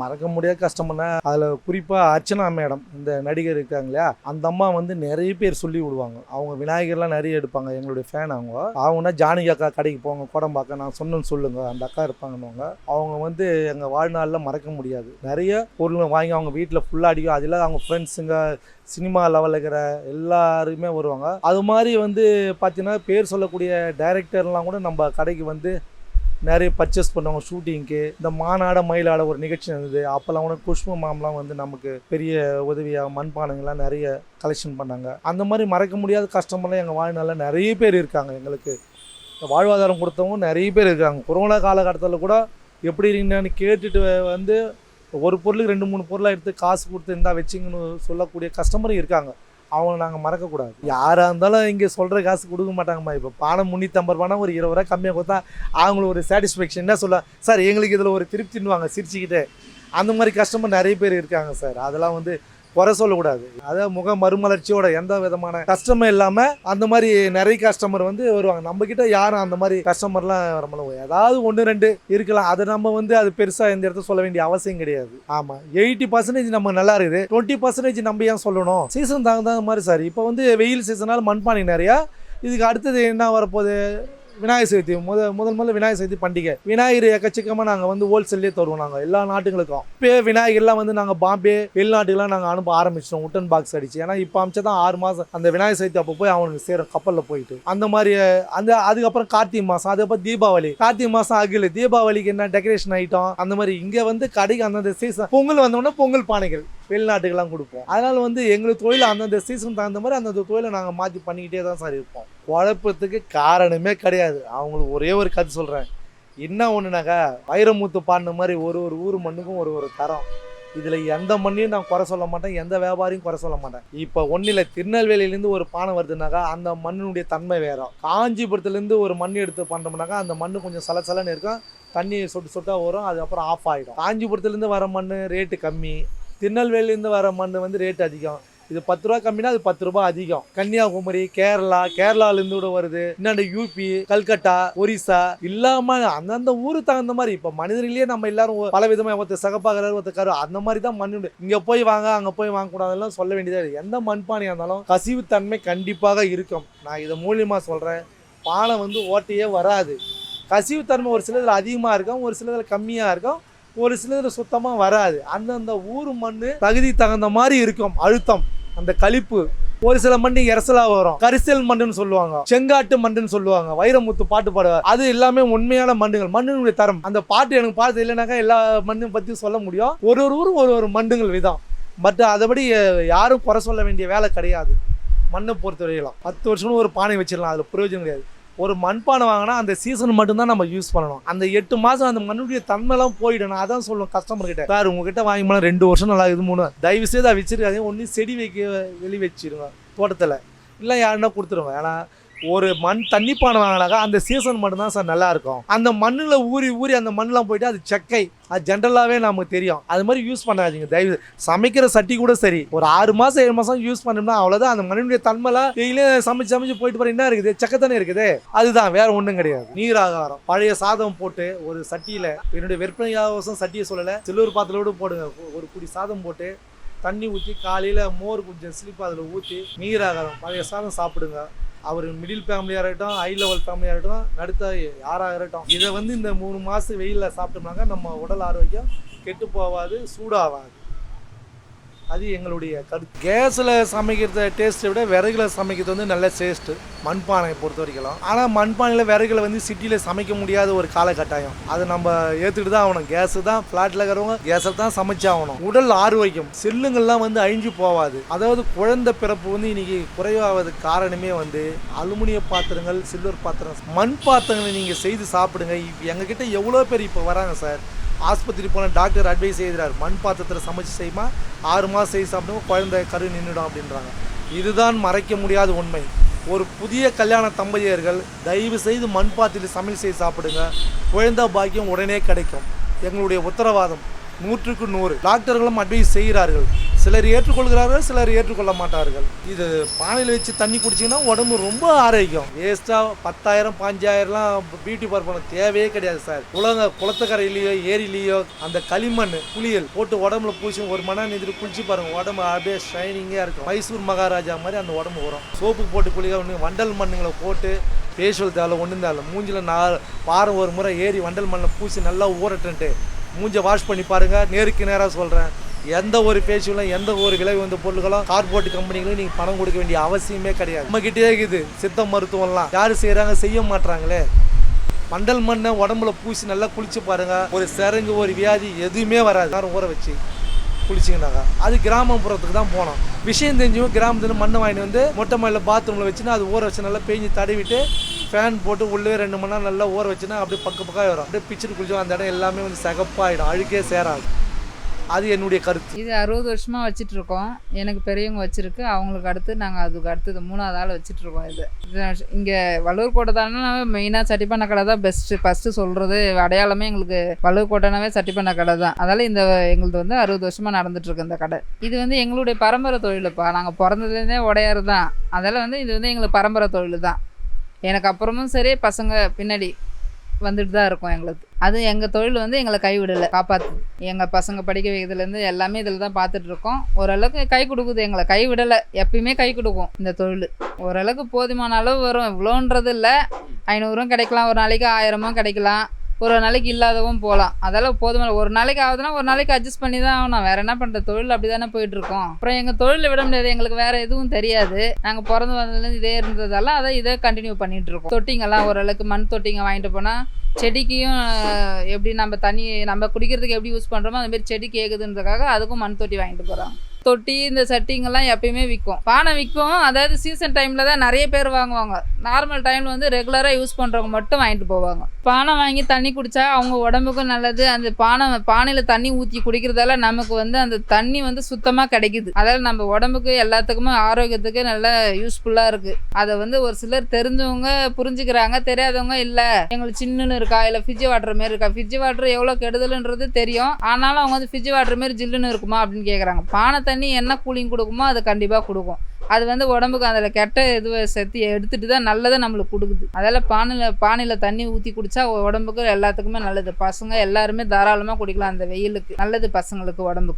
மறக்க முடியாத கஷ்டம்னா அதில் குறிப்பாக அர்ச்சனா மேடம் இந்த நடிகர் இருக்காங்க இல்லையா அந்த அம்மா வந்து நிறைய பேர் சொல்லி விடுவாங்க. அவங்க விநாயகர்லாம் நிறைய எடுப்பாங்க எங்களுடைய ஃபேன் அவங்க. அவங்கன்னா ஜானகி அக்கா கடைக்கு போங்க குடம்பாக்க நான் சொன்னேன்னு சொல்லுங்க அந்த அக்கா இருப்பாங்கன்னு அவங்க வந்து எங்கள் வாழ்நாளில் மறக்க முடியாது. நிறைய பொருள் வாங்கி அவங்க வீட்டில் ஃபுல்லாக அடிக்கும். அதில் அவங்க ஃப்ரெண்ட்ஸுங்க சினிமா லெவலில் இருக்கிற எல்லாருமே வருவாங்க. அது மாதிரி வந்து பார்த்தீங்கன்னா பேர் சொல்லக்கூடிய டைரக்டர்லாம் கூட நம்ம கடைக்கு வந்து நிறைய பர்ச்சேஸ் பண்ணுவாங்க ஷூட்டிங்க்கு இந்த மாநாட மயிலாட ஒரு நிகழ்ச்சி இருந்தது அப்போல்லாம் கூட குஷ்மு மாம்லாம் வந்து நமக்கு பெரிய உதவியாக மண்பானங்கள்லாம் நிறைய கலெக்ஷன் பண்ணாங்க. அந்த மாதிரி மறக்க முடியாத கஸ்டமர்லாம் எங்கள் வாழ்நாளில் நிறைய பேர் இருக்காங்க எங்களுக்கு. வாழ்வாதாரம் கொடுத்தவங்க நிறைய பேர் இருக்காங்க. கொரோனா காலகட்டத்தில் கூட எப்படி இருக்கீங்கன்னு கேட்டுட்டு வந்து ஒரு பொருளுக்கு ரெண்டு மூணு பொருளாக எடுத்து காசு கொடுத்து இருந்தால் வச்சிங்கன்னு சொல்லக்கூடிய கஸ்டமரும் இருக்காங்க. அவங்கள நாங்கள் மறக்கக்கூடாது யாராக இருந்தாலும் இங்கே சொல்கிற காசு கொடுக்க மாட்டாங்கம்மா. இப்போ பணம் முந்நூற்றம்பது ரூபானா ஒரு இருபது ரூபா கம்மியாக கொடுத்தா அவங்களுக்கு ஒரு சாட்டிஸ்ஃபேக்ஷன் என்ன சொல்ல சார் எங்களுக்கு இதில் ஒரு திருப்தின்னுவாங்க சிரிச்சுக்கிட்டு. அந்த மாதிரி கஸ்டமர் நிறைய பேர் இருக்காங்க சார். அதெல்லாம் வந்து குறை சொல்லக்கூடாது. அதாவது முக மறுமலர்ச்சியோட எந்த விதமான கஷ்டமும் இல்லாமல் அந்த மாதிரி நிறைய கஸ்டமர் வந்து வருவாங்க. நம்ம கிட்ட யாரும் அந்த மாதிரி கஸ்டமர்லாம் வரமாட்டாங்க ஏதாவது ஒன்று ரெண்டு இருக்கலாம். அதை நம்ம வந்து அது பெருசாக எந்த இடத்துல சொல்ல வேண்டிய அவசியம் கிடையாது. ஆமாம் எயிட்டி பர்சன்டேஜ் நம்ம நல்லா இருக்குது. டுவெண்ட்டி பர்சன்டேஜ் நம்ம ஏன் சொல்லணும்? சீசன் தகுந்த மாதிரி சார் இப்போ வந்து வெயில் சீசனால் மண்பானை நிறையா. இதுக்கு அடுத்தது என்ன வரப்போகுது? விநாயகர் சதுர்த்தி முத முதல் முதல்ல விநாயகர் சதுர்த்தி பண்டிகை. விநாயகர் எக்கச்சக்கமாக நாங்கள் வந்து ஹோல்சேல்லே தருவோம் நாங்கள் எல்லா நாட்டுகளுக்கும். இப்போ விநாயகர்லாம் வந்து நாங்கள் பாம்பே வெளிநாட்டுக்கெல்லாம் நாங்கள் அனுப்ப ஆரம்பிச்சிட்டோம் உட்டன் பாக்ஸ் அடிச்சு. ஏன்னா இப்போ அமைச்சா தான் ஆறு மாதம் அந்த விநாயகர் சதுர்த்தி அப்போ போய் அவனுக்கு சேரும் கப்பலில் போயிட்டு. அந்த மாதிரி அந்த அதுக்கப்புறம் கார்த்திகை மாதம் அதுக்கப்புறம் தீபாவளி. கார்த்திகை மாதம் அகில் தீபாவளிக்கு என்ன டெக்கரேஷன் ஐட்டம் அந்த மாதிரி இங்கே வந்து கடைக்கு அந்தந்த சீசன் பொங்கல் வந்தோடனே பொங்கல் பானைகள். வெளிநாட்டுக்கெல்லாம் கொடுப்போம். அதனால் வந்து எங்களுக்கு தொழில் அந்தந்த சீசன் தகுந்த மாதிரி அந்தந்த தொழிலை நாங்கள் மாற்றி பண்ணிக்கிட்டே தான் சார் இருப்போம். குழப்பத்துக்கு காரணமே கிடையாது. அவங்களுக்கு ஒரே ஒரு கதை சொல்கிறேன் என்ன ஒன்றுனாக்கா வைரமுத்து பாடின மாதிரி ஒரு ஒரு ஊர் மண்ணுக்கும் ஒரு ஒரு தரம். இதில் எந்த மண்ணையும் நான் குறை சொல்ல மாட்டேன். எந்த வியாபாரியும் குறை சொல்ல மாட்டேன். இப்போ ஒன்றில் திருநெல்வேலியிலேருந்து ஒரு பானை வருதுனாக்கா அந்த மண்ணினுடைய தன்மை வேற காஞ்சிபுரத்துலேருந்து ஒரு மண் எடுத்து பண்ணுறோம்னாக்கா அந்த மண் கொஞ்சம் சலசலன்னு இருக்கும். தண்ணி சொட்டு சொட்டாக வரும். அதுக்கப்புறம் ஆஃப் ஆகிடும் காஞ்சிபுரத்துலேருந்து வர மண் ரேட்டு கம்மி. திருநெல்வேலியிலேருந்து வர மண் வந்து ரேட் அதிகம். இது பத்து ரூபா கம்மினா அது பத்து ரூபாய் அதிகம். கன்னியாகுமரி கேரளா கேரளாலேருந்து கூட வருது. இன்னொன்று யூபி கல்கட்டா ஒரிசா இல்லாம அந்தந்த ஊருக்கு தகுந்த மாதிரி இப்போ மனிதர்களே நம்ம எல்லாரும் பல விதமாக ஒருத்தர் சகப்பாகிறார் ஒருத்தர் கரு அந்த மாதிரி தான் மண் உண்டு. இங்கே போய் வாங்க அங்கே போய் வாங்கக்கூடாதெல்லாம் சொல்ல வேண்டியதாக எந்த மண்பானையாக இருந்தாலும் கசிவுத்தன்மை கண்டிப்பாக இருக்கும். நான் இதை மூலியமாக சொல்கிறேன் பானை வந்து ஓட்டையே வராது. கசிவுத்தன்மை ஒரு சிலதில் அதிகமாக இருக்கும் ஒரு சிலதில் கம்மியாக இருக்கும். ஒரு சிலதில் சுத்தமாக வராது. அந்தந்த ஊர் மண் தகுதி தகுந்த மாதிரி இருக்கும். அழுத்தம். அந்த களிப்பு ஒரு சில மண் எரசலா வரும். கரிசல் மண்ணுன்னு சொல்லுவாங்க. செங்காட்டு மண்ணுன்னு சொல்லுவாங்க. வைரமுத்து பாட்டு பாடுவார். அது எல்லாமே உண்மையான மண்ணுகள். மண்ணினுடைய தரம். அந்த பாட்டு எனக்கு பாட்டு இல்லைனாக்கா எல்லா மண்ணும் பத்தி சொல்ல முடியும். ஒரு ஒரு ஊரும் ஒரு ஒரு மண்ணுங்கள் விதம். பட் அதைபடி யாரும் குறை சொல்ல வேண்டிய வேலை கிடையாது. மண்ணை பொறுத்தவரையிலாம். பத்து வருஷம்னு ஒரு பானை வச்சிடலாம். அதில் பிரயோஜனம் கிடையாது. ஒரு மண்பானை வாங்கினா அந்த சீசன் மட்டும்தான் நம்ம யூஸ் பண்ணணும். அந்த எட்டு மாதம் அந்த மண்ணுடைய தன்மைலாம் போயிடும் நான் அதான் சொல்லுவேன் கஸ்டமர் கிட்ட. சார் உங்ககிட்ட வாங்கி போனால் ரெண்டு வருஷம் நல்லா இது மூணு தயவு செய்து அதை வச்சிருக்காதீங்க. ஒன்று செடி வைக்க வெளி வச்சிருங்க தோட்டத்தில். இல்லை யாருன்னா கொடுத்துருவேன். ஏன்னா ஒரு மண் தண்ணி பானை வாங்கினாக்கா அந்த சீசன் மட்டும்தான் சார் நல்லா இருக்கும் அந்த மண்ணில் ஊறி ஊறி அந்த மண்ணெலாம் போயிட்டு அது செக்கை. அது ஜென்ரலாகவே நமக்கு தெரியும். அது மாதிரி யூஸ் பண்ணாதீங்க. தயவு சமைக்கிற சட்டி கூட சரி. ஒரு ஆறு மாதம் ஏழு மாதம் யூஸ் பண்ணோம்னா அவ்வளோதான் அந்த மண்ணினுடைய தன்மைலாம் டெய்லியும் சமைச்சு சமைச்சு போயிட்டு போகிற என்ன இருக்குது? செக்கத்தானே இருக்குது. அதுதான். வேற ஒன்றும் கிடையாது. நீர் ஆகாரம் பழைய சாதம் போட்டு ஒரு சட்டியில் என்னுடைய விற்பனையாவசம் சட்டியை சொல்லலை. சில்லூர் பாத்திரோடு போடுங்க. ஒரு குடி சாதம் போட்டு தண்ணி ஊற்றி காலையில் மோர் கொஞ்சம் ஸ்லிப் அதில் ஊற்றி நீர் ஆகாரம் பழைய சாதம் சாப்பிடுங்க. அவர் மிடில் ஃபேமிலியாக இருக்கட்டும் ஹை லெவல் ஃபேமிலியாக இருக்கட்டும் நடுத்த யாராக இருக்கட்டும் இதை வந்து இந்த மூணு மாதம் வெயிலில் சாப்பிட்டோம்னாக்கா நம்ம உடல் ஆரோக்கியம் கெட்டு போகாது சூடாகாது. அது எங்களுடைய கருத்து. கேஸில் சமைக்கிறத டேஸ்ட்டை விட விறகுல சமைக்கிறது வந்து நல்ல டேஸ்ட்டு மண்பானையை பொறுத்த வரைக்கும். ஆனால் மண்பானையில் விறகுல வந்து சிட்டியில் சமைக்க முடியாத ஒரு காலகட்டாயம். அதை நம்ம ஏற்றுக்கிட்டு தான் ஆகணும். கேஸு தான் ஃப்ளாட்டில் இருக்கிறவங்க கேஸை தான் சமைச்சு ஆகணும். உடல் ஆரோக்கியம் செல்லுங்கள்லாம் வந்து அழிஞ்சு போகாது அதாவது குழந்தை பிறப்பு வந்து இன்னைக்கு குறைவாவதுக்கு காரணமே வந்து அலுமினிய பாத்திரங்கள் சில்வர் பாத்திரம். மண் பாத்திரங்களை நீங்கள் செய்து சாப்பிடுங்க. இப்போ எங்ககிட்ட எவ்வளோ பேர் இப்போ வராங்க சார்? ஆஸ்பத்திரி போன டாக்டர் அட்வைஸ் செய்கிறார். மண் பாத்திரத்தில் சமைச்சு செய்யுமா? ஆறு மாதம் செய்து சாப்பிடுவோம் குழந்தை கரு நின்றுடும் அப்படின்றாங்க. இதுதான் மறைக்க முடியாத உண்மை. ஒரு புதிய கல்யாண தம்பதியர்கள் தயவு செய்து மண் பாத்திரத்தில் சமையல் செய்து சாப்பிடுங்க. குழந்தை பாக்கியம் உடனே கிடைக்கும். எங்களுடைய உத்தரவாதம் நூற்றுக்கு நூறு. டாக்டர்களும் அட்வைஸ் செய்கிறார்கள். சிலர் ஏற்றுக்கொள்கிறார்கள் சிலர் ஏற்றுக்கொள்ள மாட்டார்கள். இது பானையில் வச்சு தண்ணி குடிச்சிங்கன்னா உடம்பு ரொம்ப ஆரோக்கியம். வேஸ்ட்டாக பத்தாயிரம் பாஞ்சாயிரம்லாம் பியூட்டி பார்க் பண்ண தேவையே கிடையாது சார் உலக குளத்துக்கரையிலையோ ஏரியிலையோ அந்த களிமண் புளியல் போட்டு உடம்புல பூசி ஒரு மணி நேரம் நிதிட்டு குளிச்சு பாருங்க உடம்பு அப்படியே ஷைனிங்காக இருக்கும். மைசூர் மகாராஜா மாதிரி அந்த உடம்பு வரும். சோப்பு போட்டு குளிக்க ஒன்று வண்டல் மண்ணுங்களை போட்டு ஃபேஷியல் தேவை ஒன்றும் தேவை மூஞ்சில் நான் வாரம் ஒரு முறை ஏறி வண்டல் மண்ணில் பூசி நல்லா ஊறட்டுன்ட்டு மூஞ்சை வாஷ் பண்ணி பாருங்கள் நேருக்கு நேராக சொல்கிறேன் எந்த ஒரு ஃபேஷியலும் எந்த ஒரு விலை வந்த பொருட்களும் கார்போர்ட் கம்பெனிகளும் நீங்கள் பணம் கொடுக்க வேண்டிய அவசியமே கிடையாது. நம்ம கிட்டே இருக்குது சித்த மருத்துவம்லாம். யார் செய்கிறாங்க செய்ய மாட்றாங்களே. மண்டல் மண்ணை உடம்புல பூசி நல்லா குளிச்சு பாருங்க. ஒரு சிறங்கு ஒரு வியாதி எதுவுமே வராது. யாரும் ஊற வச்சு குளிச்சிங்கன்னாக்கா அது கிராமப்புறத்துக்கு தான் போனோம். விஷயம் தெரிஞ்சும் கிராமத்துல மண்ணை வாங்கிட்டு வந்து மொட்டை மாடியில் பாத்ரூமில் வச்சுன்னா அது ஊற வச்சு நல்லா பேஞ்சு தடவிட்டு ஃபேன் போட்டு உள்ளே ரெண்டு மணி நேரம் நல்லா ஊற வச்சுன்னா அப்படியே பக்க பக்கம் வரும். அப்படியே பிச்சுட்டு குளிச்சோம் அந்த இடம் எல்லாமே வந்து சிகப்பாயிடும். அழுக்கே சேராது. அது என்னுடைய கருத்து. இது அறுபது வருஷமா வச்சுட்டு இருக்கோம் எனக்கு பெரியவங்க வச்சிருக்கு. அவங்களுக்கு அடுத்து நாங்கள் அதுக்கு அடுத்தது மூணாவது ஆள் வச்சுட்டு இருக்கோம் இது இங்கே வள்ளூர் கோட்டை தானே மெயினாக சட்டிப்பான கடை தான் பெஸ்ட்டு ஃபஸ்ட்டு சொல்கிறது அடையாளமே எங்களுக்கு வள்ளூர் கோட்டைனாவே சட்டிப்பான கடை தான். அதால் இந்த எங்களுக்கு வந்து அறுபது வருஷமாக நடந்துட்டு இருக்கு இந்த கடை. இது வந்து எங்களுடைய பரம்பரை தொழிலுப்பா. நாங்கள் பிறந்ததுலேருந்தே உடையார் தான். அதால் வந்து இது வந்து எங்களுக்கு பரம்பரை தொழில் தான் எனக்கு அப்புறமும் சரி பசங்க பின்னாடி வந்துட்டு தான் இருக்கும் எங்களுக்கு. அது எங்கள் தொழில் வந்து எங்களை கைவிடலை காப்பாற்று எங்கள் பசங்க படிக்க வைக்கிறதுலேருந்து எல்லாமே இதில் தான் பார்த்துட்டு இருக்கோம் ஓரளவுக்கு கை கொடுக்குது எங்களை. கை விடலை எப்பயுமே கை கொடுக்கும் இந்த தொழில். ஓரளவுக்கு போதுமான அளவு வரும். இவ்வளோன்றது இல்லை ஐநூறும் கிடைக்கலாம். ஒரு நாளைக்கு ஆயிரமும் கிடைக்கலாம். ஒரு நாளைக்கு இல்லாதவும் போகலாம் அதெல்லாம் போதுமான ஒரு நாளைக்கு ஆகுதுன்னா ஒரு நாளைக்கு அட்ஜஸ்ட் பண்ணி தான் ஆகணும். வேற என்ன பண்ணுற தொழில் அப்படி தானே போயிட்டு இருக்கோம் அப்புறம் எங்கள் தொழிலை விட முடியாது. எங்களுக்கு வேற எதுவும் தெரியாது. நாங்கள் பிறந்து வந்ததுலேருந்து இதே இருந்ததால அதை இதை கண்டினியூ பண்ணிட்டு இருக்கோம் தொட்டிங்கெல்லாம் ஓரளவுக்கு மண் தொட்டிங்க வாங்கிட்டு போனால் செடிக்கையும் எப்படி நம்ம தண்ணி நம்ம குடிக்கிறதுக்கு எப்படி யூஸ் பண்ணுறோமோ அது செடி கேட்குதுன்றதுக்காக அதுக்கும் மண் தொட்டி வாங்கிட்டு போகிறோம் தொட்டி இந்த சட்டிங்கெல்லாம் எப்பயுமே விற்கும் பானை விற்கும். அதாவது சீசன் டைமில் தான் நிறைய பேர் வாங்குவாங்க. நார்மல் டைமில் வந்து ரெகுலராக யூஸ் பண்ணுறவங்க மட்டும் வாங்கிட்டு போவாங்க. பானை வாங்கி தண்ணி குடித்தா அவங்க உடம்புக்கும் நல்லது. அந்த பானை பானையில் தண்ணி ஊற்றி குடிக்கிறதால நமக்கு வந்து அந்த தண்ணி வந்து சுத்தமாக கிடைக்குது. அதால் நம்ம உடம்புக்கு எல்லாத்துக்குமே ஆரோக்கியத்துக்கு நல்ல யூஸ்ஃபுல்லாக இருக்குது அதை வந்து ஒரு சிலர் தெரிஞ்சவங்க புரிஞ்சுக்கிறாங்க. தெரியாதவங்க இல்லை. எங்களுக்கு சின்னுன்னு இருக்கா? இல்லை ஃப்ரிட்ஜ் வாட்டர் மாரி இருக்கா? ஃப்ரிட்ஜ் வாட்டர் எவ்வளோ கெடுதலுன்றது தெரியும். ஆனாலும் அவங்க வந்து ஃப்ரிட்ஜ் வாட்டர் மாரி ஜில்லுன்னு இருக்குமா அப்படின்னு கேட்குறாங்க பானை தண்ணி என்ன கூலிங் கொடுக்குமோ அது கண்டிப்பாக கொடுக்கும். அது வந்து உடம்புக்கு அதில் கெட்ட இதுவை சேர்த்து எடுத்துட்டு தான் நல்லதை நம்மளுக்கு கொடுக்குது. அதால் பானையில் பானையில் தண்ணி ஊற்றி குடித்தா உடம்புக்கு எல்லாத்துக்குமே நல்லது. பசங்க எல்லாருமே தாராளமாக குடிக்கலாம் அந்த வெயிலுக்கு. நல்லது பசங்களுக்கு உடம்புக்கு.